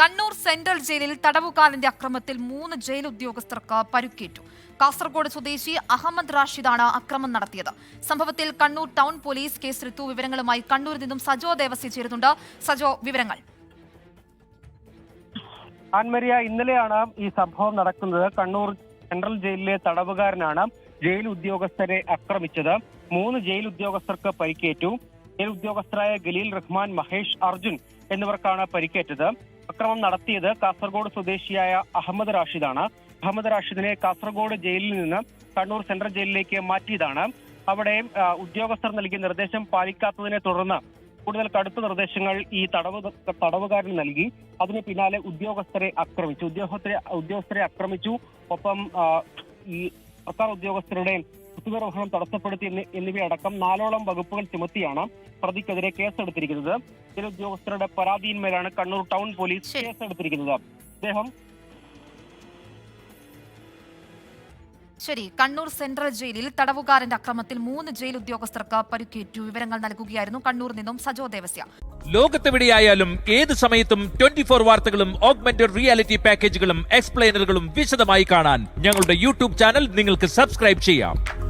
Kannur central ജയിലിൽ തടവുകാരന്റെ അക്രമത്തിൽ മൂന്ന് ജയിൽ ഉദ്യോഗസ്ഥർക്ക് പരുക്കേറ്റു. കാസർഗോഡ് സ്വദേശി അഹമ്മദ് റാഷിദാണ് അക്രമം നടത്തിയത്. സംഭവത്തിൽ കണ്ണൂർ ടൗൺ പോലീസ് കേസെടുത്തു വിവരങ്ങളുമായി കണ്ണൂരിൽ നിന്നും സജോ ദേവസി ചേരുന്നുണ്ട്. സജോ വിവരങ്ങൾ. ആൻമരിയ ഇന്നലെയാണ് ഈ സംഭവം നടക്കുന്നത്. കണ്ണൂർ സെൻട്രൽ ജയിലിലെ തടവുകാരനാണ് ജയിൽ ഉദ്യോഗസ്ഥരെ ആക്രമിച്ചത്. മൂന്ന് ജയിൽ ഉദ്യോഗസ്ഥർക്ക് പരിക്കേറ്റു. ജയിൽ ഉദ്യോഗസ്ഥരായ ഗലീൽ റഹ്മാൻ മഹേഷ് അർജുൻ എന്നിവർക്കാണ് പരിക്കേറ്റത്. അക്രമം നടത്തിയത് കാസർഗോഡ് സ്വദേശിയായ അഹമ്മദ് റാഷിദാണ്. അഹമ്മദ് റാഷിദിനെ കാസർഗോഡ് ജയിലിൽ നിന്ന് കണ്ണൂർ സെൻട്രൽ ജയിലിലേക്ക് മാറ്റിയതാണ്. അവിടെ ഉദ്യോഗസ്ഥർ നൽകിയ നിർദ്ദേശം പാലിക്കാത്തതിനെ തുടർന്ന് കൂടുതൽ കടുത്ത നിർദ്ദേശങ്ങൾ ഈ തടവ് തടവുകാരന് നൽകി. അതിന് പിന്നാലെ ഉദ്യോഗസ്ഥരെ ആക്രമിച്ചു. ഉദ്യോഗസ്ഥരെ ഉദ്യോഗസ്ഥരെ ആക്രമിച്ചു. ഒപ്പം ഈ സർക്കാർ ഉദ്യോഗസ്ഥരുടെ കൃത്യനിർവഹണം തടസ്സപ്പെടുത്തി എന്നി- എന്നിവയടക്കം നാലോളം വകുപ്പുകൾ ചുമത്തിയാണ് പ്രതിക്കെതിരെ കേസെടുത്തിരിക്കുന്നത്. ചില ഉദ്യോഗസ്ഥരുടെ പരാതിയിന്മേലാണ് കണ്ണൂർ ടൗൺ പോലീസ്. കേസെടുത്തിരിക്കുന്നത്. അദ്ദേഹം ശരി. കണ്ണൂർ സെൻട്രൽ ജയിലിൽ തടവുകാരന്റെ അക്രമത്തിൽ മൂന്ന് ജയിൽ ഉദ്യോഗസ്ഥർക്ക് പരിക്കേറ്റു. വിവരങ്ങൾ നൽകുകയായിരുന്നു കണ്ണൂർ നിന്നും സജോ ദേവസ്യ. ലോകത്തെവിടെയായാലും ഏത് സമയത്തും ട്വന്റി ഫോർ വാർത്തകളും ഓഗ്മെന്റഡ് റിയാലിറ്റി പാക്കേജുകളും എക്സ്പ്ലെയിനറുകളും വിശദമായി കാണാൻ ഞങ്ങളുടെ യൂട്യൂബ് ചാനൽ നിങ്ങൾക്ക് സബ്സ്ക്രൈബ് ചെയ്യാം.